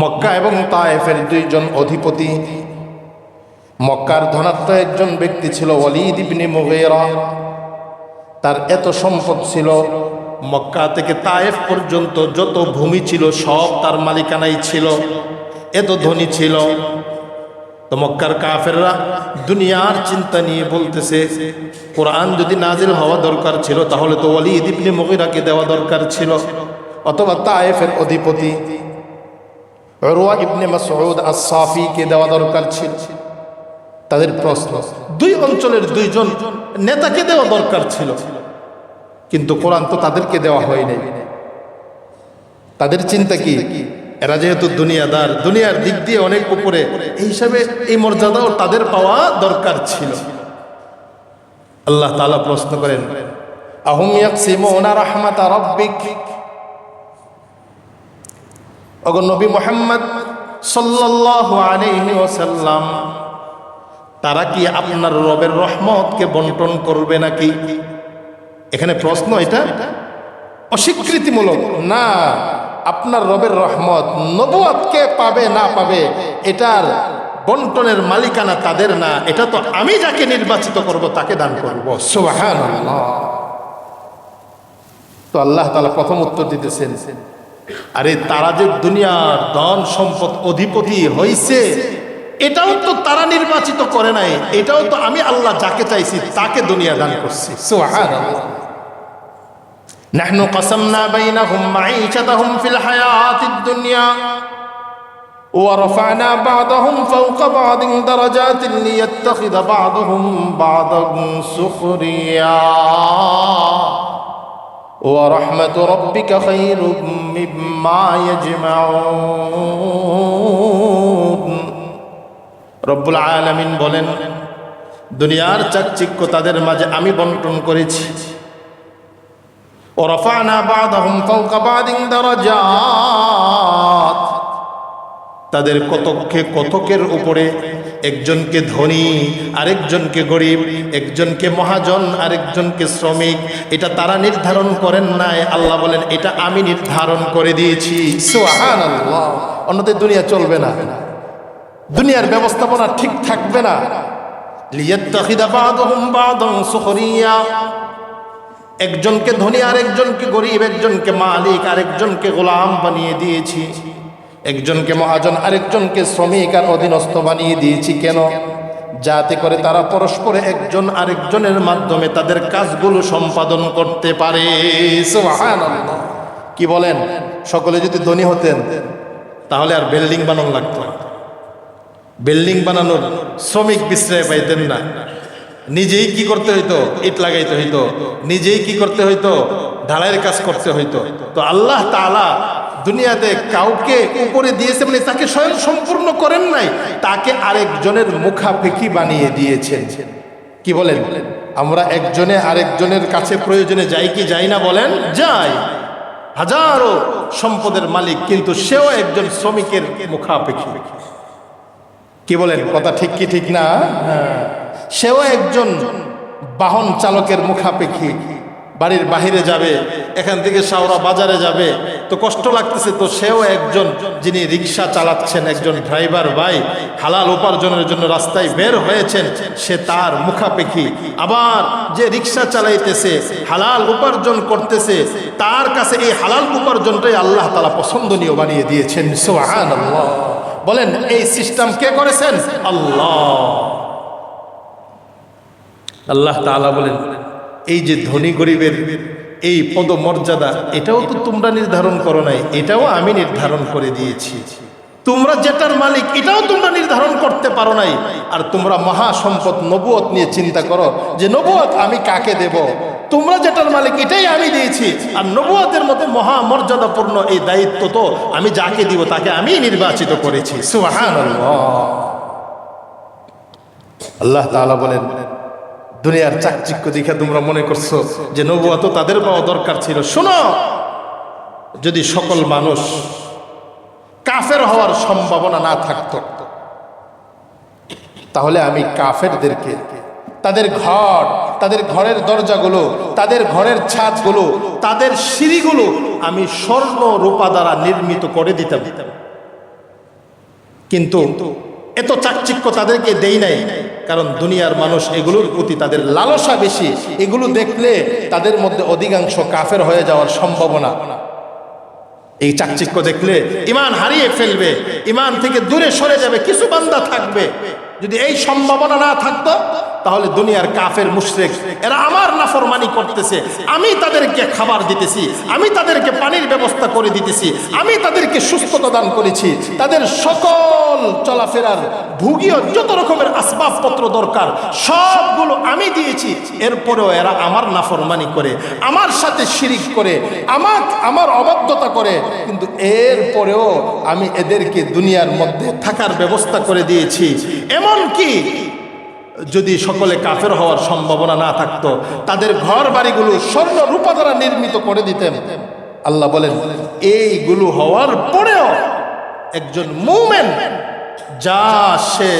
মক্কা এবং তায়েফের দুইজন অধিপতি। মক্কার ধনাত্ম একজন ব্যক্তি ছিল ওয়ালিদ ইবনে মুগীরা তার এত সম্পদ ছিল, মক্কা থেকে তায়েফ পর্যন্ত যত ভূমি ছিল সব তার মালিকানাই ছিল, এত ধনী ছিল। তো মক্কার কাফেররা দুনিয়ার চিন্তা নিয়ে বলতেছে, কোরআন যদি নাজিল হওয়া দরকার ছিল, তাহলে তো ওয়ালিদ ইবনে মুগীরাকে দেওয়া দরকার ছিল। অথবা তায়েফের অধিপতি। রোয়া ইবনে মাসউদ আস-সাফিকে দেওয়া দরকার ছিল। তাদের প্রশ্ন, দুই অঞ্চলের দুইজন নেতাকে দেওয়া দরকার ছিল। কিন্তু কোরআন তো তাদেরকে দেওয়া হয়নি তাদের চিন্তা কি? এরা যেহেতু দুনিয়াদার, দুনিয়ার দিক দিয়ে অনেক উপরে, এই হিসাবে এই মর্যাদাও তাদের পাওয়া দরকার ছিল। আল্লাহ তাআলা প্রশ্ন করেন, আহুম ইয়াকসিমুনা রাহমাতা রাব্বিক? ওগো নবী মোহাম্মদ ওয়াসাল্লাম, তারা কি আপনার রবের রহমতকে বন্টন করবে নাকি? এখানে প্রশ্ন এটা। অস্বীকৃতিমূলক। না, আপনার রবের রহমত নবুয়াতকে পাবে না পাবে, এটার বন্টনের মালিকানা তাদের না। এটা তো আমি যাকে নির্বাচিত করব, তাকে দান করব। সুবহানাল্লাহ। তো আল্লাহ তাআলা প্রথম উত্তর দিতেছেন আরে তারা যে দুনিয়ার ধন সম্পদ অধিপতি হইছে এটাও তো তারা নির্বাচিত করে নাই এটাও তো আমি আল্লাহ যাকে চাইছি তাকে দুনিয়া দান করছি সুবহানাল্লাহ نحن قسمنا بينهم معيشتهم في الحياة الدنيا ورفعنا بعضهم فوق بعض درجات ليتخذ بعضهم بعضا سخريا ورحمة ربك خير مما يجمعون রব্বুল আলামিন বলেন দুনিয়ার চাকচিক্য তাদের মাঝে আমি বন্টন করেছি ورفعنا بعضهم فوق بعض درجات তাদের কতকে কতকের উপরে একজনকে ধনী, আরেকজনকে গরিব, একজনকে মহাজন, আরেকজনকে শ্রমিক। এটা তারা নির্ধারণ করেন নাই। আল্লাহ বলেন, এটা আমি নির্ধারণ করে দিয়েছি। সুবহানাল্লাহ। অন্যদের দুনিয়া চলবে না। দুনিয়ার ব্যবস্থাপনা ঠিক থাকবে না। একজনকে ধনী, আরেকজনকে গরিব, একজনকে মালিক, আরেকজনকে গোলাম বানিয়ে দিয়েছি। একজনকে মহাজন, আরেকজনকে শ্রমিক আর অধীনস্থ বানিয়ে দিয়েছি। কেন? যাতে করে তারা পরস্পরে একজন আরেকজনের মাধ্যমে তাদের কাজগুলো সম্পাদন করতে পারে। কি বলেন? সকলে যদি ধনী হতেন, তাহলে আর বিল্ডিং বানানো লাগতো। বিল্ডিং বানানোর শ্রমিক বিশ্রয় পাইতেন না। নিজেই কি করতে হইতো? ইট লাগাইতে হইতো। নিজেই কি করতে হইতো? ঢালাইয়ের কাজ করতে হইতো। তো আল্লাহ তাআলা দুনিয়াতে কাউকে উপরে দিয়েছে মানে তাকে স্বয়ং সম্পূর্ণ করেন নাই, তাকে আরেকজনের মুখাপেক্ষি বানিয়ে দিয়েছেন। কি বলেন? আমরা একজনে আরেকজনের কাছে প্রয়োজনে যাই কি যাই না বলেন? যাই। হাজারো সম্পদের মালিক, কিন্তু সেও একজন শ্রমিকের মুখাপেক্ষি কি বলেন? কথা ঠিক কি ঠিক না? হ্যাঁ। সেও একজন বাহন চালকের মুখাপেক্ষী বাড়ির বাহিরে যাবে, এখান থেকে শাওরা বাজারে যাবে। তো কষ্ট লাগতেছে, তো সেও একজন যিনি রিক্সা চালাচ্ছেন, একজন ড্রাইভার ভাই, হালাল উপার্জনের জন্য রাস্তায় বের হয়েছেন, সে তার মুখাপেক্ষী আবার যে রিক্সা চালাইতেছে, হালাল উপার্জন করতেছে, তার কাছে এই হালাল উপার্জনটাই আল্লাহ তালা পছন্দনীয় বানিয়ে দিয়েছেন। সুবহানাল্লাহ। বলেন, এই সিস্টেম কে করেছেন? আল্লাহ। আল্লাহ তাআলা বলেন এই যে ধনী গরিবের এই পদমর্যাদা, এটাও তো তোমরা নির্ধারণ করো নাই, এটাও আমি নির্ধারণ করে দিয়েছি। তোমরা যেটার মালিক, এটাও তোমরা নির্ধারণ করতে পারো নাই। আর তোমরা মহা সম্পদ নবুয়ত নিয়ে চিন্তা করো যে নবুয়ত আমি কাকে দেব? তোমরা যেটার মালিক, এটাই আমি দিয়েছি। আর নবুয়তের মতো মহা মর্যাদাপূর্ণ এই দায়িত্ব তো আমি যাকে দিব, তাকে আমি নির্বাচিত করেছি। সুবহানাল্লাহ। আল্লাহ তাআলা বলেন দুনিয়ার চাকচিক্য দেখে তোমরা মনে করছ যে নবুয়া তো তাদের পাওয়া দরকার ছিল। শোনো, যদি সকল মানুষ কাফের হওয়ার সম্ভাবনা না থাকতো, তাহলে আমি কাফেরদেরকে, তাদের ঘর, তাদের ঘরের দরজাগুলো, তাদের ঘরের ছাদগুলো, তাদের সিঁড়িগুলো আমি স্বর্ণ রূপা দ্বারা নির্মিত করে দিতাম। কিন্তু এত চাকচিক্য তাদেরকে দেই নাই। কারণ দুনিয়ার মানুষ এগুলোর প্রতি তাদের লালসা বেশি। এগুলো দেখলে তাদের মধ্যে অধিকাংশ কাফের হয়ে যাওয়ার সম্ভাবনা। এই চাকচিক্য দেখলে ইমান হারিয়ে ফেলবে, ইমান থেকে দূরে সরে যাবে, কিছু বান্দা থাকবে। যদি এই সম্ভাবনা না থাকতো তাহলে দুনিয়ার কাফের মুশরেক, এরা আমার নাফরমানি করতেছে। আমি তাদেরকে খাবার দিতেছি, আমি তাদেরকে পানির ব্যবস্থা করে দিতেছি, আমি তাদেরকে সুস্থতা দান করেছি। তাদের সকল চলাফেরার ভুগীয় যত রকমের আসবাবপত্র দরকার, সবগুলো আমি দিয়েছি। এরপরেও এরা আমার নাফরমানি করে, আমার সাথে শিরিক করে, আমার আমার অবাধ্যতা করে। কিন্তু এরপরেও আমি এদেরকে দুনিয়ার মধ্যে থাকার ব্যবস্থা করে দিয়েছি। এমন কি যদি সকলে কাফের হওয়ার সম্ভাবনা না থাকতো, তাদের ঘর বাড়িগুলো স্বর্ণ রূপা দ্বারা নির্মিত করে দিতেন। আল্লাহ বলেন, এইগুলো হওয়ার পরেও একজন মুমেন যা সে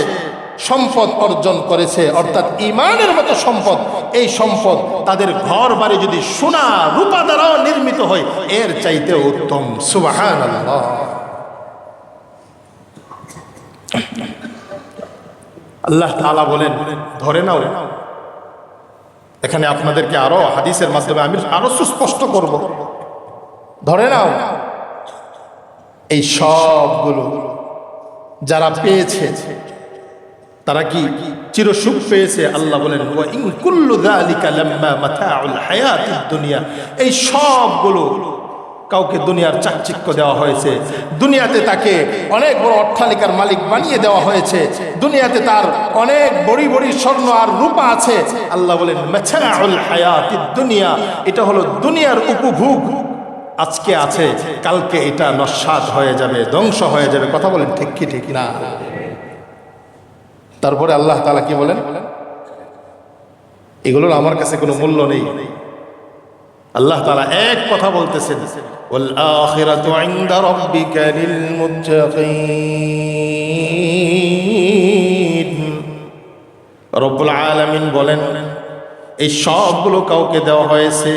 সম্পদ অর্জন করেছে, অর্থাৎ ইমানের মতো সম্পদ, এই সম্পদ তাদের ঘর বাড়ি যদি সোনা রূপা দ্বারাও নির্মিত হয়, এর চাইতে উত্তম। সুবাহান আল্লাহ আল্লাহ তাআলা বলেন, ধরে নাও। এখানে আপনাদেরকে আরও হাদিসের মাধ্যমে আমি আরও সুস্পষ্ট করব। ধরে নাও। এই সবগুলো যারা পেয়েছে, তারা কি চিরসুখ পেয়েছে? আল্লাহ বলেন এই সবগুলো কাউকে দুনিয়ার চাকচিক্য দেওয়া হয়েছে। দুনিয়াতে তাকে অনেক বড় অট্টালিকার মালিক বানিয়ে দেওয়া হয়েছে। দুনিয়াতে তার অনেক বড়ি বড়ি স্বর্ণ আর রূপা আছে। আল্লাহ বলেন হায়াতিদ দুনিয়া। এটা হলো দুনিয়ার উপভোগ। আজকে আছে, কালকে এটা নস্বাত হয়ে যাবে, ধ্বংস হয়ে যাবে। কথা বলেন ঠিক কি, ঠিক না? তারপরে আল্লাহ তালা কি বলেন? এগুলোর আমার কাছে কোনো মূল্য নেই। আল্লাহ তালা এক কথা বলতেছেন والآخرة عند ربك للمتقين রব্বুল আলামিন বলেন এই সবগুলো কাউকে দেওয়া হয়েছে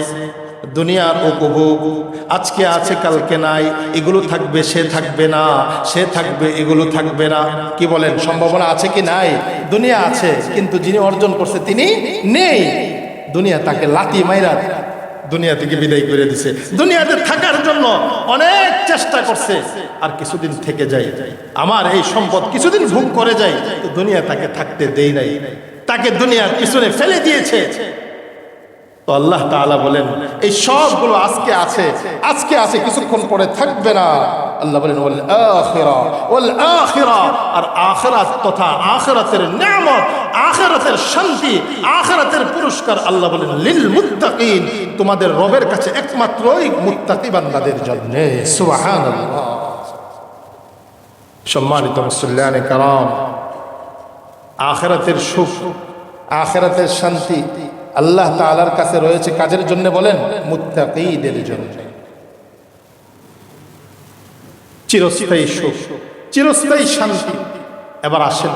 দুনিয়ার উপভোগ আজকে আছে কালকে নাই এগুলো থাকবে সে থাকবে না সে থাকবে এগুলো থাকবে না কি বলেন সম্ভাবনা আছে কি নাই দুনিয়া আছে কিন্তু যিনি অর্জন করছে তিনি নেই দুনিয়া তাকে লাতি মাইরা দুনিয়া থেকে বিদায় করে দিছে। দুনিয়াতে থাকার জন্য অনেক চেষ্টা করছে, আর কিছুদিন থেকে যাই আমার এই সম্পদ কিছুদিন ভোগ করে যাই দুনিয়া তাকে থাকতে দেই নাই। তাকে দুনিয়ার পিছনে ফেলে দিয়েছে। তো আল্লাহ তাআলা বলেন, এই সবগুলো আজকে আছে আজকে আছে, কিছুক্ষণ পরে থাকবে না। আল্লাহ বলেন, ওয়াল আখিরা ওয়াল আখিরা। আর আখিরাত তথা আখিরাতের নিয়ামত, আখিরাতের শান্তি, আখিরাতের পুরস্কার আল্লাহ বলেন, লিল মুত্তাকিন। তোমাদের রবের কাছে একমাত্রই মুত্তাকি বান্দাদের জন্য। সুবহানাল্লাহ। সম্মানিত মুসল্লিয়ানে কারাম, আখিরাতের সুখ, আখিরাতের শান্তি আল্লাহ তাআলার কাছে রয়েছে কাজের জন্য বলেন, মুত্তাকিদের জন্য। চিরস্থায়ী সুখ, চিরস্থায়ী শান্তি। এবার আসেন,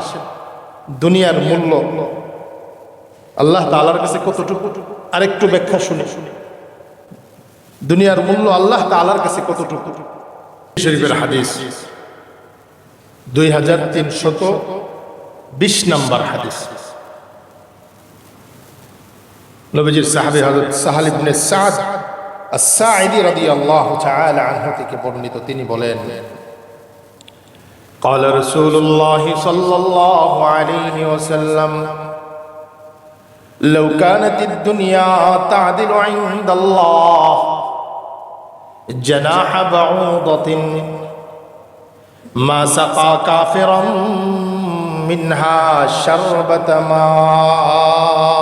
দুনিয়ার মূল্য। আল্লাহ তাআলার কাছে কতটুকু? আরেকটু ব্যাখ্যা শুনে। শুনে দুনিয়ার মূল্য আল্লাহ তাআলার কাছে কতটুকু? শরীফের হাদিস দুই হাজার তিনশত বিশ নম্বর হাদিস। নবীজির সাহাবী হযরত সাহাল ইবনে সাদ আস-সাঈদি রাদিয়াল্লাহু তাআলা আনহু থেকে বর্ণিত তিনি বলেন قال رسول الله صلى الله عليه وسلم لو كانت الدنيا تعدل عند الله جناح بعوضة ما سقى كافرا منها شربة ماء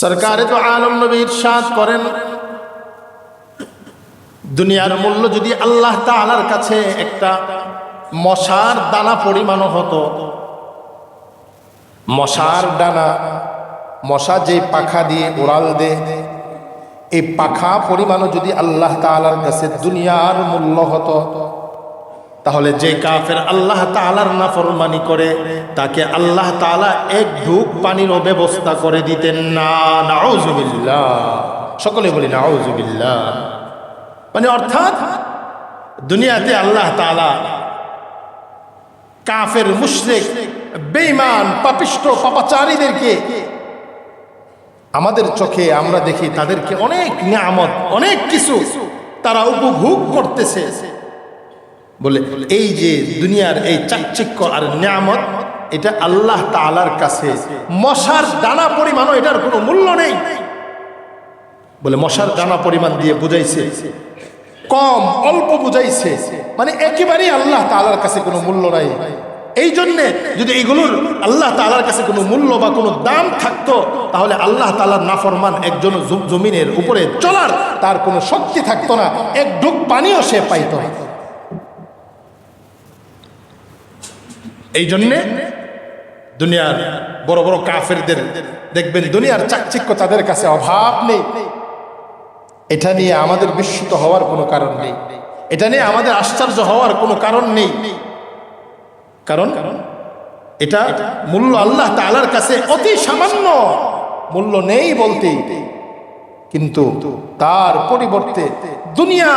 সরকারে তো আলম নবী ইরশাদ করেন। দুনিয়ার মূল্য যদি আল্লাহ তাআলার কাছে একটা মশার দানা পরিমাণও হতো, মশার দানা, মশা যে পাখা দিয়ে উড়াল দে, এই পাখা পরিমাণও যদি আল্লাহ তাআলার কাছে দুনিয়ার মূল্য হতো তাহলে যে কাফের আল্লাহ তালার নাফরমানি করে, তাকে আল্লাহ তালা এক ঢুক পানিরও ব্যবস্থা করে দিতেন না। নাউজুবিল্লাহ সকলে বলি নাউজুবিল্লাহ মানে অর্থাৎ দুনিয়াতে আল্লাহ তালা কাফের, মুশরিক, বেঈমান, পাপিষ্ট, পাপাচারীদেরকে আমাদের চোখে আমরা দেখি, তাদেরকে অনেক নিয়ামত, অনেক কিছু তারা উপভোগ করতেছে। বলে, এই যে দুনিয়ার এই চাকচিক্য আর নিয়ামত, এটা আল্লাহ তালার কাছে মশার দানা পরিমাণও এটার কোনো মূল্য নেই। বলে, মশার দানা পরিমাণ দিয়ে বুঝাইছে, কম, অল্প বুঝাইছে মানে একেবারেই আল্লাহ তালার কাছে কোনো মূল্য নাই। এই জন্যে যদি এইগুলোর আল্লাহ তালার কাছে কোনো মূল্য বা কোনো দাম থাকতো, তাহলে আল্লাহ তালার নাফরমান একজন জমিনের উপরে চলার তার কোনো শক্তি থাকতো না, এক ডুব পানিও সে পাইতো না। এই জন্যে দুনিয়ার বড় বড় কাফেরদের দেখবেন দুনিয়ার চাকচিক্য তাদের কাছে অভাব নেই। এটা নিয়ে আমাদের বিস্মিত হওয়ার কোনো কারণ নেই। এটা নিয়ে আমাদের আশ্চর্য হওয়ার কোনো কারণ নেই। কারণ এটা মূল্য আল্লাহ তালার কাছে অতি সামান্য। মূল্য নেই বলতে। কিন্তু তার পরিবর্তে দুনিয়া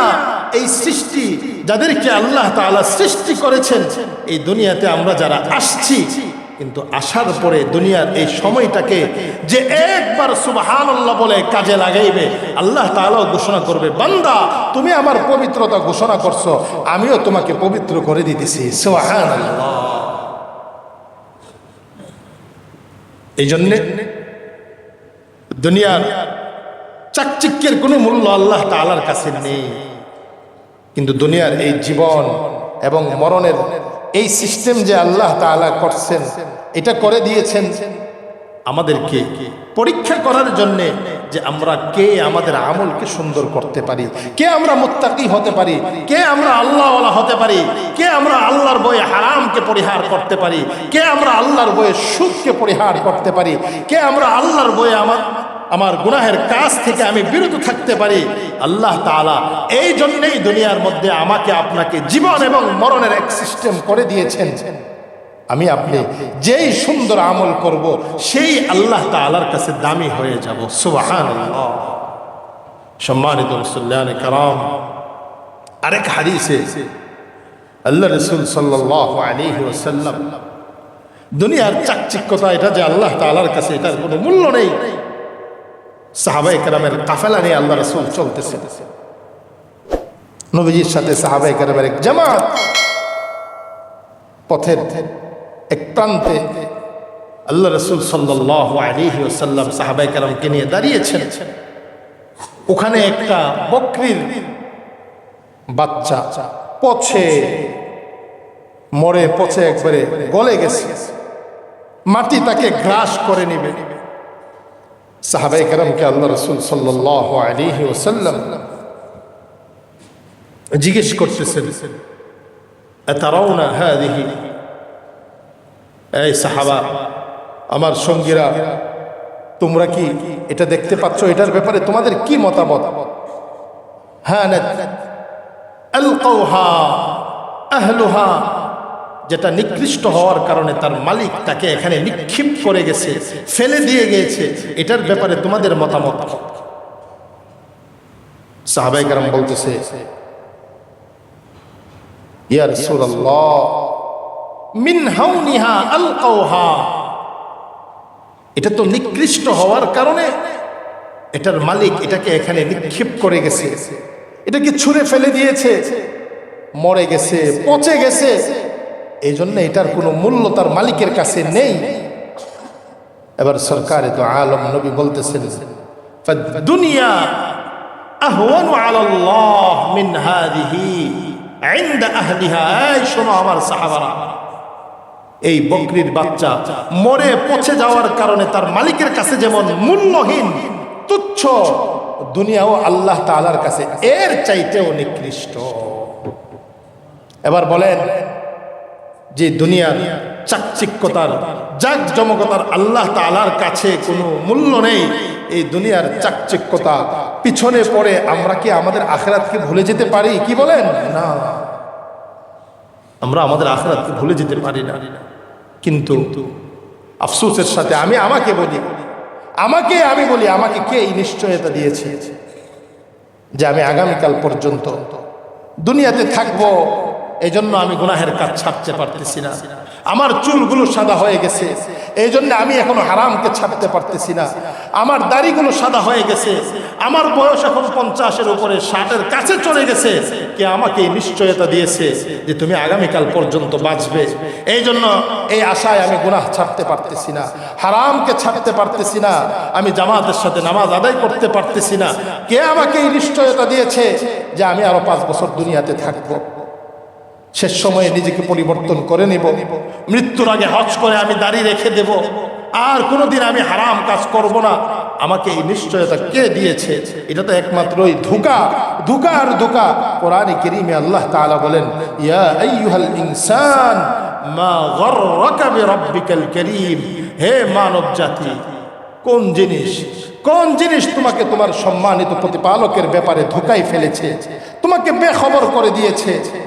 এই সৃষ্টি যাদেরকে আল্লাহ তাআলা সৃষ্টি করেছেন, এই দুনিয়াতে আমরা যারা আসছি, কিন্তু আসার পরে দুনিয়ার এই সময়টাকে যে একবার সুবাহান আল্লাহ বলে কাজে লাগাইবে, আল্লাহ তাআলাও ঘোষণা করবে, বান্দা, তুমি আমার পবিত্রতা ঘোষণা করছ, আমিও তোমাকে পবিত্র করে দিতেছি সুবাহান এই জন্যে দুনিয়ার চাকচিক্যের কোনো মূল্য আল্লাহ তালার কাছে নেই। কিন্তু দুনিয়ার এই জীবন এবং মরণের এই সিস্টেম যে আল্লাহ তাআলা করছেন, এটা করে দিয়েছেন আমাদেরকে পরীক্ষা করার জন্যে যে আমরা কে আমাদের আমলকে সুন্দর করতে পারি, কে আমরা মোত্তাকি হতে পারি, কে আমরা আল্লাহওয়ালা হতে পারি, কে আমরা আল্লাহর বয়ে হারামকে পরিহার করতে পারি, কে আমরা আল্লাহর বয়ে সুদকে পরিহার করতে পারি, কে আমরা আল্লাহর বয়ে আমার আমার গুনাহের কাজ থেকে আমি বিরত থাকতে পারি। আল্লাহ তাআলা এই জন্যেই দুনিয়ার মধ্যে আমাকে আপনাকে জীবন এবং মরণের এক সিস্টেম করে দিয়েছেন। আমি আপনি যেই সুন্দর আমল করব, সেই আল্লাহ তাআলার কাছে দামি হয়ে যাব। সুবহান সম্মানিত মুসল্লান কারাম, আরেক হাদিসে আল্লাহ রসুল সাল্লাহ আলাইহি ওয়াসাল্লাম, দুনিয়ার চাকচিক্যতা এটা যে আল্লাহ তাআলার কাছে এটার কোনো মূল্য নেই। সাহাবাই কেরামের কাফেলা নিয়ে আল্লাহ রসুল চলতেছে। নবীজির সাথে সাহাবাই কেরামের এক জামাত পথের এক প্রান্তে আল্লাহ রসুল সাল্লাহ সাহাবাই কেরামকে নিয়ে দাঁড়িয়েছেন। ওখানে একটা বকরির বাচ্চা পছে মরে পচে একবারে গলে গেছে। মাটি তাকে গ্রাস করে নিবে নিবে। সাহাবাই কেরামকে আল্লাহ রসুল সাল্লাহ আলিহি ওসাল্লাম জিজ্ঞেস করতেছেন তারাও না হ্যাঁ দেখি এই সাহাবা, আমার সঙ্গীরা, তোমরা কি এটা দেখতে পাচ্ছ? এটার ব্যাপারে তোমাদের কি মতামত? হ্যাঁ আহলুহা যেটা নিকৃষ্ট হওয়ার কারণে তার মালিক তাকে এখানে নিক্ষিপ করে গেছে, ফেলে দিয়ে গিয়েছে। এটার ব্যাপারে তোমাদের মতামত? সাহাবাই বলতেছে, ইয়া মিন হাউনিহা আলকাউহা। এটা তো নিকৃষ্ট হওয়ার কারণে এটার মালিক এটাকে এখানে নিক্ষেপ করে গেছে। এটাকে ছুঁড়ে ফেলে দিয়েছে, মরে গেছে, পচে গেছে। এই জন্য এটার কোনো মূল্য তার মালিকের কাছে নেই। এবার সরকার তো আলম নবী বলতেছেন দুনিয়া আহওয়ানু আলাল্লাহ মিন হাদিহি ইনদা আহলিহা এই শোনো আমার সাহাবারা। এই বকরির বাচ্চা মরে পচে যাওয়ার কারণে তার মালিকের কাছে যেমন মূল্যহীন, তুচ্ছ, দুনিয়াও আল্লাহ তাআলার কাছে এর চাইতেও নিকৃষ্ট। এবার বলেন যে দুনিয়ার চাকচিক্যতার জাক জমকতার আল্লাহ তাআলার কাছে কোনো মূল্য নেই, এই দুনিয়ার চাকচিক্যতা পিছনে পড়ে আমরা কি আমাদের আখেরাতকে ভুলে যেতে পারি? কি বলেন? না। আমরা আমাদের আখরাতকে ভুলে যেতে পারি না। কিন্তু আফসোসের সাথে আমি আমাকে বলি, আমাকে আমি বলি, আমাকে কে এই নিশ্চয়তা দিয়েছে? যে আমি আগামীকাল পর্যন্ত দুনিয়াতে থাকব এই জন্য আমি গুনাহের কাজ ছাড়তে পারতেছি না। আমার চুলগুলো সাদা হয়ে গেছে। এই জন্য আমি এখনও হারামকে ছাড়তে পারতেছি না। আমার দাড়িগুলো সাদা হয়ে গেছে। আমার বয়স এখন পঞ্চাশের উপরে, ষাটের কাছে চলে গেছে। কে আমাকে নিশ্চয়তা দিয়েছে যে তুমি আগামীকাল পর্যন্ত বাঁচবে। এই জন্য এই আশায় আমি গুনাহ ছাড়তে পারতেছি না। হারামকে ছাড়তে পারতেছি না। আমি জামাতের সাথে নামাজ আদায় করতে পারতেছি না। কে আমাকে এই নিশ্চয়তা দিয়েছে যে আমি আরও পাঁচ বছর দুনিয়াতে থাকব? শেষ সময়ে নিজেকে পরিবর্তন করে নিব। মৃত্যুর আগে হজ করে আমি দাঁড়িয়ে রেখে দেব। আর কোনোদিন আমি হারাম কাজ করব না। আমাকে এই নিশ্চয়তা কে দিয়েছে? এটা তো একমাত্রই ধোকা। ধোকা আর ধোকা। কোরআনে কেরিমে আল্লাহ তাআলা বলেন, ইয়া আইয়ুহাল ইনসান মা হে মানব জাতি, কোন জিনিস কোন জিনিস তোমাকে তোমার সম্মানিত প্রতিপালকের ব্যাপারে ধোকায় ফেলেছে? তোমাকে বেখবর করে দিয়েছে?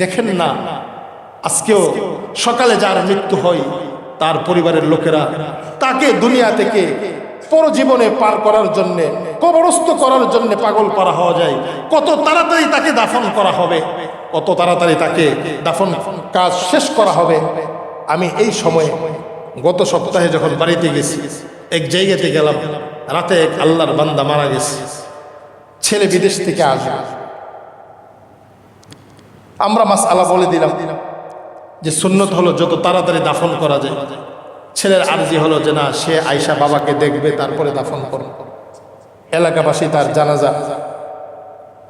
দেখেন না, আজকেও সকালে যার মৃত্যু হয়, তার পরিবারের লোকেরা তাকে দুনিয়া থেকে পরজীবনে পার করার জন্যে, কবরস্থ করার জন্য পাগল করা হওয়া যায়। কত তাড়াতাড়ি তাকে দাফন করা হবে, কত তাড়াতাড়ি তাকে দাফন কাজ শেষ করা হবে। আমি এই সময়ে গত সপ্তাহে যখন বাড়িতে গেছি, এক জায়গাতে গেলাম, রাতে এক আল্লাহর বান্দা মারা গেছে। ছেলে বিদেশ থেকে আসবে। আমরা মাস আলা বলে দিলাম যে সুন্নত হলো যত তাড়াতাড়ি দাফন করা যায়। ছেলের আর্জি হলো যে না, সে আয়সা বাবাকে দেখবে, তারপরে দাফন করবে এলাকাবাসী তার জানাজা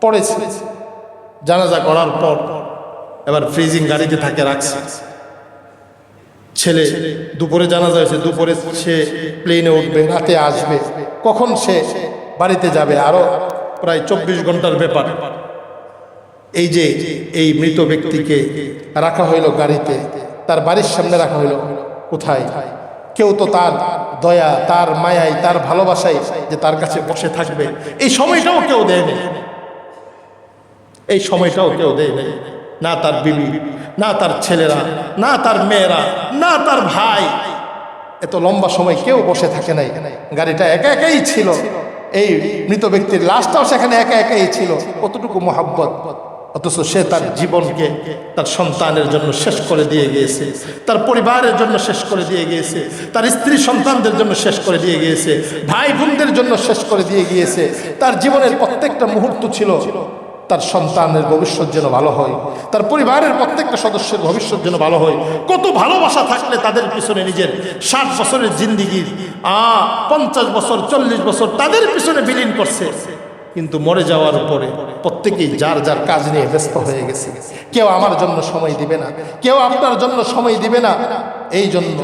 পড়েছে। জানাজা করার পর এবার ফ্রিজিং গাড়িতে থাকে, রাখছে। ছেলে দুপুরে জানাজা হয়েছে, দুপুরে সে প্লেনে উঠবে, রাতে আসবে। কখন সে বাড়িতে যাবে, আরও প্রায় চব্বিশ ঘণ্টার ব্যাপার। এই যে এই মৃত ব্যক্তিকে রাখা হইল গাড়িতে, তার বাড়ির সামনে রাখা হইল, কোথায়? কেউ তো তার দয়া, তার মায়াই, তার ভালোবাসাই যে তার কাছে বসে থাকবে। এই সময়টাও কেউ দেয়নি এই সময়টাও কেউ দেয়নি না তার বিবি, না তার ছেলেরা, না তার মেয়েরা, না তার ভাই। এত লম্বা সময় কেউ বসে থাকে নাই। গাড়িটা একা একাই ছিল। এই মৃত ব্যক্তির লাশটাও সেখানে একা একাই ছিল। কতটুকু মোহাব্বত। অথচ সে তার জীবনকে তার সন্তানের জন্য শেষ করে দিয়ে গিয়েছে। তার পরিবারের জন্য শেষ করে দিয়ে গিয়েছে। তার স্ত্রী সন্তানদের জন্য শেষ করে দিয়ে গিয়েছে। ভাই বোনদের জন্য শেষ করে দিয়ে গিয়েছে। তার জীবনের প্রত্যেকটা মুহূর্ত ছিল তার সন্তানের ভবিষ্যৎ যেন ভালো হয়। তার পরিবারের প্রত্যেকটা সদস্যের ভবিষ্যৎ যেন ভালো হয়। কত ভালোবাসা থাকলে তাদের পিছনে নিজের ষাট বছরের জিন্দিগি আ, পঞ্চাশ বছর, চল্লিশ বছর তাদের পিছনে বিলীন করছে। কিন্তু মরে যাওয়ার পরে প্রত্যেকেই যার যার কাজ নিয়ে ব্যস্ত হয়ে গেছে। কেউ আমার জন্য সময় দিবে না, কেউ আপনার জন্য সময় দিবে না। এই জন্য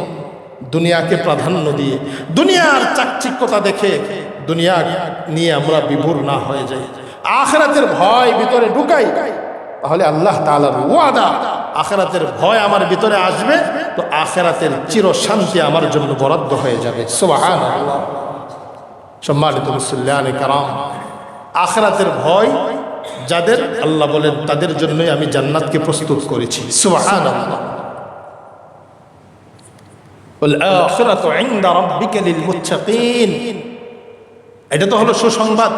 দুনিয়াকে প্রাধান্য দিয়ে, দুনিয়ার চাকচিক্যতা দেখে দুনিয়া নিয়ে আমরা বিভোর না হয়ে যাই। আখরাতের ভয় ভিতরে ঢুকাই, তাহলে আল্লাহ তাআলার ওয়াদা, আখরাতের ভয় আমার ভিতরে আসবে, তো আখরাতের চির শান্তি আমার জন্য বরাদ্দ হয়ে যাবে। সুবহানাল্লাহ। সম্মানিত মুসল্লিয়ানে কারাম আখরাতের ভয় যাদের আল্লাহ বলেন, তাদের জন্যই আমি জান্নাতকে প্রস্তুত করেছি। এটা তো হলো সুসংবাদ।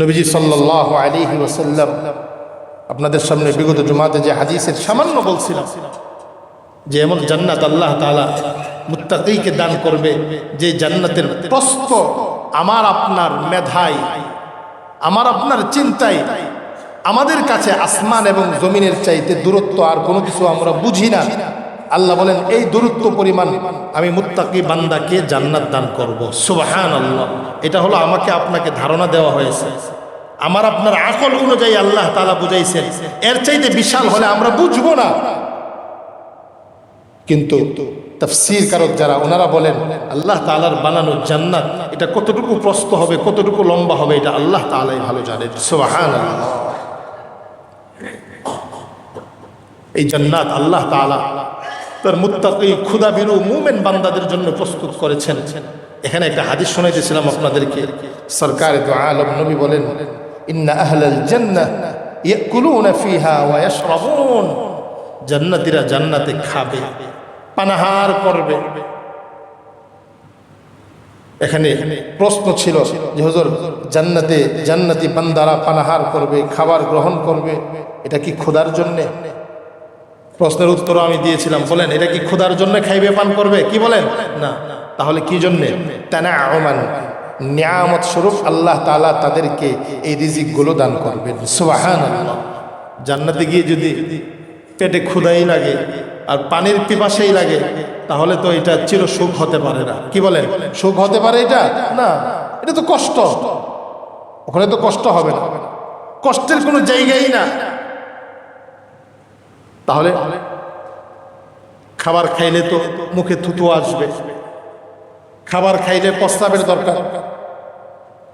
নবীজি সাল্লাহ ওসাল্লাম আপনাদের সামনে বিগত জুমাতে যে হাদিসের সামান্য বলছিলাম, যে এমন জান্নাত আল্লাহ তালা মুত্তাকিকে দান করবে, যে জান্নাতের প্রস্ত আমার আপনার মেধায় আমার আপনার চিন্তায় আমাদের কাছে আসমান এবং জমিনের চাইতে দূরত্ব আর কোনো কিছু আমরা বুঝি না। আল্লাহ বলেন, এই দূরত্ব পরিমাণ আমি মুত্তাকি বান্দাকে জান্নাত দান করব। সুবাহান আল্লাহ এটা হলো আমাকে আপনাকে ধারণা দেওয়া হয়েছে। আমার আপনার আকল অনুযায়ী আল্লাহ তালা বুঝাইছেন। এর চাইতে বিশাল হলে আমরা বুঝব না। কিন্তু তফসির কারক যারা, ওনারা বলেন, আল্লাহ তালার বানানো জান্নাত, এটা কতটুকু প্রস্ত হবে, কতটুকু লম্বা হবে, এটা আল্লাহ তালাই ভালো জানেন সোহান এই জান্নাত আল্লাহ তালা তার মুত্তাকি ক্ষুদা বিরু মুমেন বান্দাদের জন্য প্রস্তুত করেছেন। এখানে একটা হাদিস শোনাইতেছিলাম আপনাদেরকে। সরকার আলম নবী বলেন, ইন্না আহলাল জান্নাহ ইয়াকুলুনা ফিহা ওয়া ইয়াশরাবুন। জান্নাতীরা জান্নাতে খাবে। পানাহার করবে। এখানে প্রশ্ন ছিল যে, হুজুর, জান্নাতে জান্নাতি বান্দারা পানাহার করবে, খাবার গ্রহণ করবে, এটা কি খোদার জন্যে? প্রশ্নের উত্তর আমি দিয়েছিলাম। বলেন, এটা কি খোদার জন্য খাইবে, পান করবে? কি বলেন? না। তাহলে কি জন্যে? তানা আহমান নিয়ামত স্বরূপ আল্লাহ তালা তাদেরকে এই রিজিকগুলো দান করবেন। সুবাহান জান্নাতে গিয়ে যদি পেটে ক্ষুদাই লাগে আর পানির পিপাসাই লাগে তাহলে তো এটা চির সুখ হতে পারে না। কি বলেন? সুখ হতে পারে এটা? না এটা তো কষ্ট। ওখানে তো কষ্ট হবে না। কষ্টের কোনো জায়গাই না। তাহলে খাবার খাইলে তো মুখে থুতু আসবে। খাবার খাইলে প্রস্রাবের দরকার।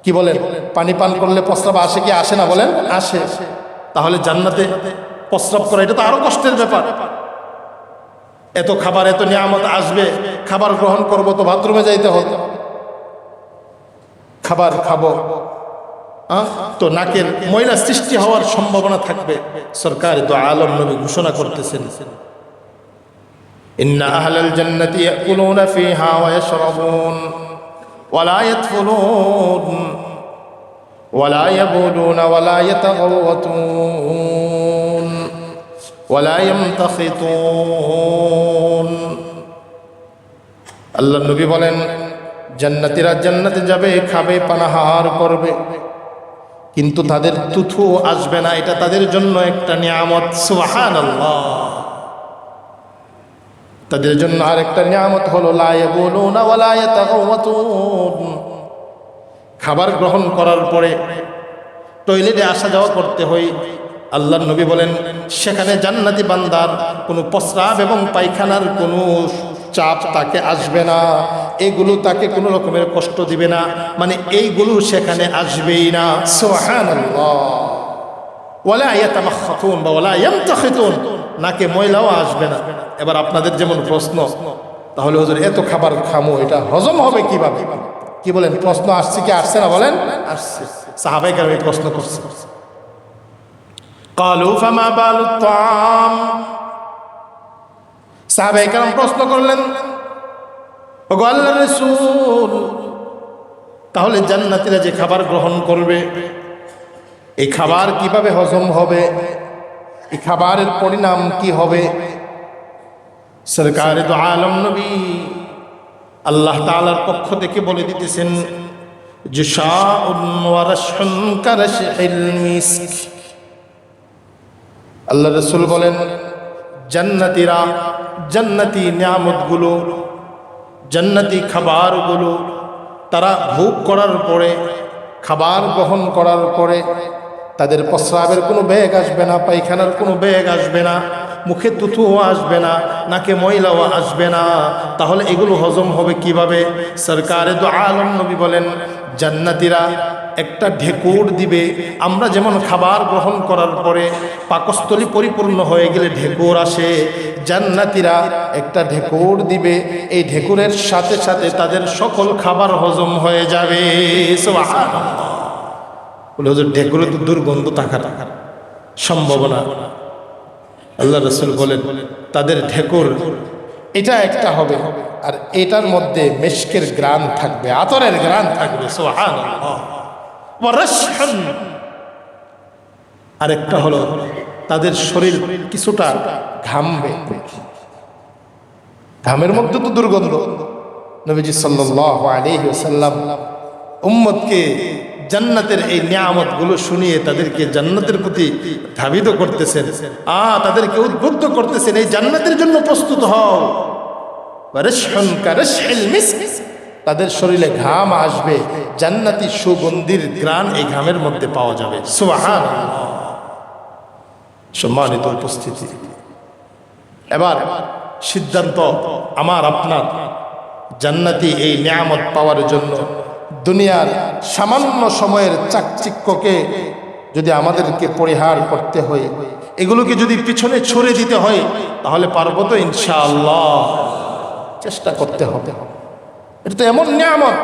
কি বলেন? পানি পান করলে প্রস্রাব আসে কি আসে না বলেন? আসে। তাহলে জান্নাতে প্রস্রাব করা এটা তো আরও কষ্টের ব্যাপার। এত খাবার এত নিয়ামত আসবে খাবার গ্রহণ করব তো বাথরুমে যাইতে হবে খাবার খাবো আহ? তো নাকের ময়লা সৃষ্টি হওয়ার সম্ভাবনা থাকবে সরকার তো আলম নবী ঘোষণা করতেছেন إن أهل الجنة يأكلون فيها ويشربون ولا يدخلون ولا يبولون ولا يتغوطون ولا يمتخطون আল্লাহ নবী বলেন জান্নাতীরা জান্নাতে যাবে খাবে পানাহার করবে কিন্তু তাদের তুথু আসবে না এটা তাদের জন্য একটা নিয়ামত সুহান তাদের জন্য আরেকটা নিয়ামত হলো লায়ে বলুন খাবার গ্রহণ করার পরে টয়লেটে আসা যাওয়া করতে হয় আল্লাহ নবী বলেন, সেখানে জান্নাতি বান্দার কোনো প্রস্রাব এবং পায়খানার কোনো চাপ তাকে আসবে না। এগুলো তাকে কোনো রকমের কষ্ট দিবে না। মানে এইগুলো সেখানে আসবেই না। সুবহানাল্লাহ। ওয়ালা ইয়াতামাখাতুন বা ওয়ালা ইয়ামতাখিতুন নাকে ময়লাও আসবে না। এবার আপনাদের যেমন প্রশ্ন, তাহলে হুজুর, এত খাবার খামো, এটা হজম হবে কীভাবে? কি বলেন, প্রশ্ন আসছে কি, আসছে না? বলেন, আসছে। সাহাবাই এই প্রশ্ন করছে। কালু ফামা বাল তাম। সাহাবাই কালাম প্রশ্ন করলেন আল্লাহ রসুল, তাহলে জান্নাতিরা যে খাবার গ্রহণ করবে, এই খাবার কীভাবে হজম হবে, এই খাবারের পরিণাম কি হবে? সরকারে তো আলম নবী, আল্লাহ তালার পক্ষ থেকে বলে দিতেছেন যে শাহ আল্লাহ রসুল বলেন, জান্নাতিরা জান্নাতি নিয়ামতগুলো, জান্নাতি খাবারগুলো তারা ভোগ করার পরে, খাবার গ্রহণ করার পরে তাদের প্রস্রাবের কোনো ব্যাগ আসবে না, পায়খানার কোনো ব্যাগ আসবে না, মুখে তুথুও আসবে না, নাকে ময়লাও আসবে না। তাহলে এগুলো হজম হবে কীভাবে? সরকারে তো আলম নবী বলেন জান্নাতিরা একটা ঢেকুর দিবে। আমরা যেমন খাবার গ্রহণ করার পরে পাকস্থলী পরিপূর্ণ হয়ে গেলে ঢেকুর আসে, জান্নাতিরা একটা ঢেকুর দিবে। এই ঢেকুরের সাথে সাথে তাদের সকল খাবার হজম হয়ে যাবে। বলে ঢেকুরে তো দুর্গন্ধ থাকার সম্ভাবনা। আল্লাহ রসুল বলেন, তাদের ঢেকুর এটা একটা হবে। আর এটার মধ্যে মেশকের গ্রান থাকবে, আতরের গ্রান থাকবে রাশহান। আরেকটা হলো, তাদের শরীর কিছুটা ঘামবে। ঘামের মধ্যে তো দুর্গন্ধ। নবীজি সাল্লাল্লাহু আলাইহি ওয়াসাল্লাম উম্মতকে জান্নাতের এই নিয়ামতগুলো শুনিয়ে তাদেরকে জান্নাতের প্রতি ধাবিত করতেছেন। আ, তাদেরকে উদ্বুদ্ধ করতেছেন, এই জান্নাতের জন্য প্রস্তুত হও। তাদের শরীরে ঘাম আসবে, জান্নাতি সুগন্ধির গ্রান এই ঘামের মধ্যে পাওয়া যাবে। সুবহানাল্লাহ। সম্মানিত উপস্থিতি। এবার সিদ্ধান্ত আমার আপনার। জান্নাতি এই নিয়ামত পাওয়ার জন্য দুনিয়ার সামান্য সময়ের চাকচিক্যকে যদি আমাদেরকে পরিহার করতে হয়, এগুলোকে যদি পিছনে ছড়ে দিতে হয়, তাহলে পারব তো ইনশাআল্লাহ। চেষ্টা করতে হবে। এটা তো এমন নিয়ামত।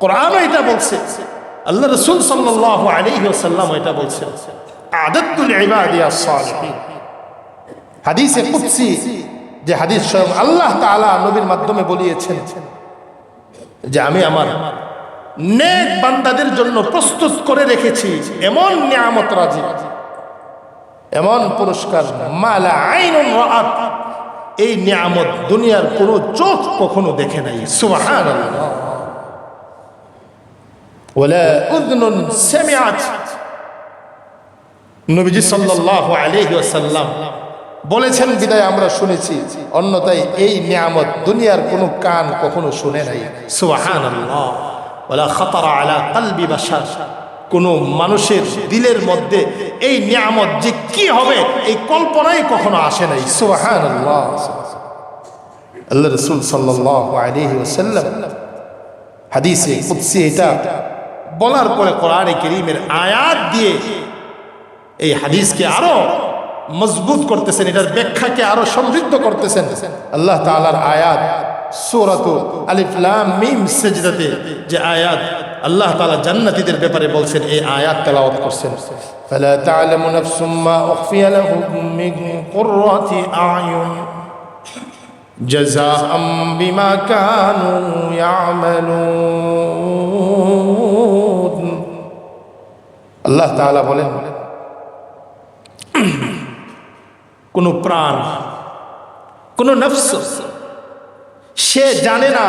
কোরআনও এটা বলছে। আল্লাহ রসুল সাল্লাহ সাল্লাম এটা বলছে। হাদিসে কুদসি যে হাদিস স্বয়ং আল্লাহ তাআলা নবীর মাধ্যমে বলিয়েছেন। যে আমি আমার নেক বান্দাদের জন্য প্রস্তুত করে রেখেছি, এমন নিয়ামত রাজি। এমন পুরস্কার, মালা আইন এই নিয়ামত দুনিয়ার কোনো চোখ কখনো দেখে নাই সামিআত। নবীজি সাল্লাল্লাহু আলাইহি ওয়াসাল্লাম বলেছেন, বিদায় আমরা শুনেছি। অন্যথায় এই নিয়ামত দুনিয়ার কোনো কান কখনো শুনে নাই। বাশার। কোন মানুষের দিলের মধ্যে এই নিয়ামত যে কি হবে, এই কল্পনাই কখনো আসে নাই। সুবহানাল্লাহ। আল্লাহ রাসূল ওয়াসাল্লাম হাদিসে, কুদসি এটা বলার পরে কোরআনে কারীমের আয়াত দিয়ে এই হাদিসকে আরও মজবুত করতেছেন এটার ব্যাখ্যাকে আরো সমৃদ্ধ করতেছেন আল্লাহ তাআলার আয়াত সূরাত আলিফ লাম মিম সাজদাতে যে আয়াত আল্লাহ তাআলা জান্নাতীদের ব্যাপারে বলছেন এই আয়াত তেলাওয়াত করছেন فلا تعلم نفس ما أخفي لهم من قرة أعين جزاء بما كانوا يعملون আল্লাহ তাআলা বলেন কোন প্রাণ, কোনো নফস সে জানে না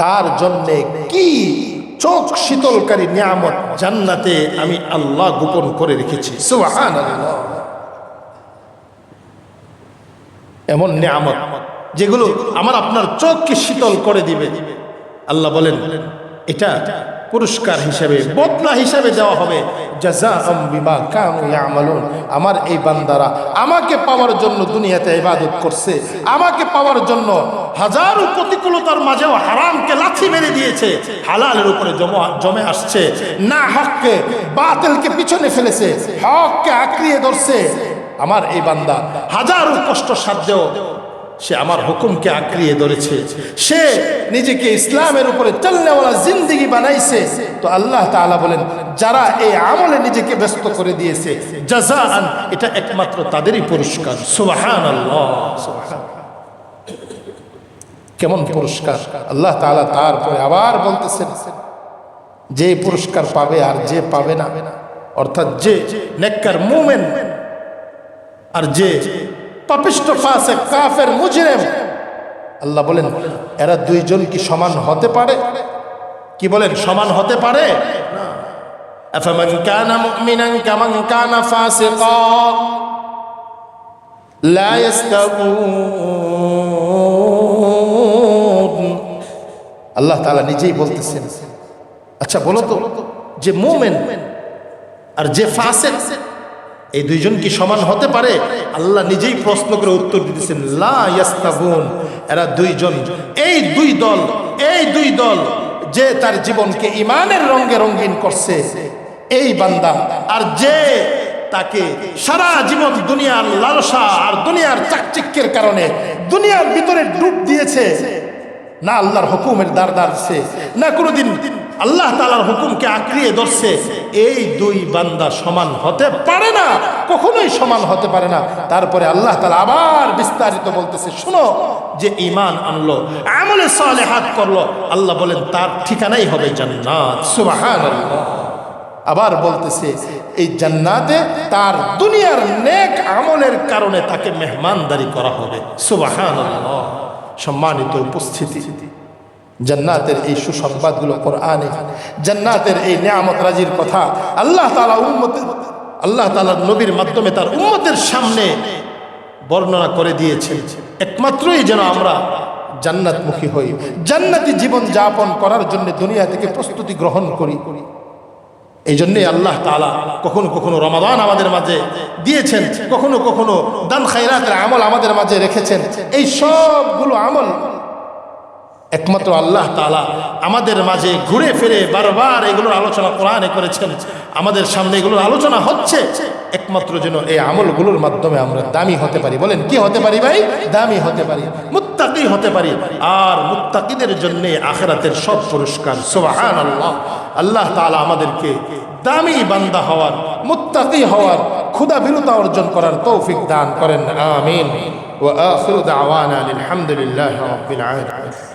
তার জন্যে কি চোখ শীতলকারী নিয়ামত জান্নাতে আমি আল্লাহ গোপন করে রেখেছি। এমন নিয়ামত যেগুলো আমার আপনার চোখকে শীতল করে দিবে। আল্লাহ বলেন, এটা পুরস্কার হিসেবে, বদলা হিসেবে দেওয়া হবে। আমার এই বান্দারা আমাকে পাওয়ার জন্য দুনিয়াতে ইবাদত করছে। আমাকে পাওয়ার জন্য হাজারো প্রতিকূলতার মাঝেও হারামকে লাথি মেরে দিয়েছে। হালালের উপরে জমা, জমে আসছে। না হককে, বাতিলকে পিছনে ফেলেছে। হককে আঁকড়িয়ে ধরছে। আমার এই বান্দা হাজারো কষ্ট সাধ্যেও সে আমার হুকুমকে আঁকড়িয়ে ধরেছে। সে নিজেকে ইসলামের উপরে চলনেওয়ালা জিন্দিগি বানাইছে। তো আল্লাহ তাআলা বলেন, যারা এই আমলে নিজেকে ব্যস্ত করে দিয়েছে জাজাআন এটা একমাত্র তাদেরই পুরস্কার। সুবহান কেমন পুরস্কার? আল্লাহ তাআলা তারপরে আবার বলতেছেন, যে পুরস্কার পাবে আর যে পাবে না। অর্থাৎ যে নেককার মুমেন আর যে পাপিষ্ট ফাসে কাফের মুজরিম আল্লাহ বলেন এরা দুইজন কি সমান হতে পারে কি বলেন সমান হতে পারে أفمن كان مؤمنا كمن كان فاسقا لا يستوون আল্লাহ তাআলা নিজেই বলতেছেন আচ্ছা বলো তো যে মুমিন আর যে ফাসিক এই দুইজন কি সমান হতে পারে? আল্লাহ নিজেই প্রশ্ন করে উত্তর দিতেছেন, লা ইয়াস্তাবুন এরা দুইজন। এই দুই দল, এই দুই দল যে তার জীবনকে ইমানের রঙে রঙিন করছে, এই বান্দা। আর যে তাকে সারা জীবন দুনিয়ার লালসা আর দুনিয়ার চাকচিক্যের কারণে দুনিয়ার ভিতরে ডুব দিয়েছে না আল্লাহর হুকুমের দ্বার দাঁড়ছে না কোনোদিন আল্লাহ তালার হুকুমকে আঁকড়িয়ে ধরছে। এই দুই বান্দা সমান হতে পারে না, কখনোই সমান হতে পারে না। তারপরে আল্লাহ তালা আবার বিস্তারিত বলতেছে, শুনো যে ইমান আনলো, আমলে সালে হাত করল। আল্লাহ বলেন, তার ঠিকানাই হবে জান্নাত। সুবাহান আবার বলতেছে, এই জান্নাতে তার দুনিয়ার নেক আমলের কারণে তাকে মেহমানদারি করা হবে। সুবাহান সম্মানিত উপস্থিতি। জান্নাতের এই সুসংবাদগুলো কোরআনে, জান্নাতের এই নিয়ামত রাজির কথা আল্লাহ তালা উম্মতের আল্লাহ তালার নবীর মাধ্যমে তার উম্মতের সামনে বর্ণনা করে দিয়েছে। একমাত্রই যেন আমরা জান্নাতমুখী হই, জান্নাতি জীবন যাপন করার জন্য দুনিয়া থেকে প্রস্তুতি গ্রহণ করি। এই জন্যে আল্লাহ তালা কখনো কখনো রমাদান আমাদের মাঝে দিয়েছেন, কখনো কখনো দান খাইরাতের আমল আমাদের মাঝে রেখেছেন। এই সবগুলো আমল একমাত্র আল্লাহ তালা আমাদের মাঝে ঘুরে ফিরে বারবার এগুলোর আলোচনা কোরআনে করেছেন। আমাদের সামনে এগুলোর আলোচনা হচ্ছে। একমাত্র যেন এই আমলগুলোর মাধ্যমে আমরা দামি হতে পারি। বলেন, কি হতে পারি ভাই? দামি হতে পারি। মুত্তাকি হতে পারি। আর মুত্তাকিদের জন্য আখেরাতের সব পুরস্কার সোহান আল্লাহ আল্লাহ তালা আমাদেরকে দামি বান্দা হওয়ার, মুত্তাকি হওয়ার ক্ষুদা ভীরতা অর্জন করার তৌফিক দান করেন। আমিন। ওয়া আখিরু দাওয়ানা আলহামদুলিল্লাহি রাব্বিল আলামিন।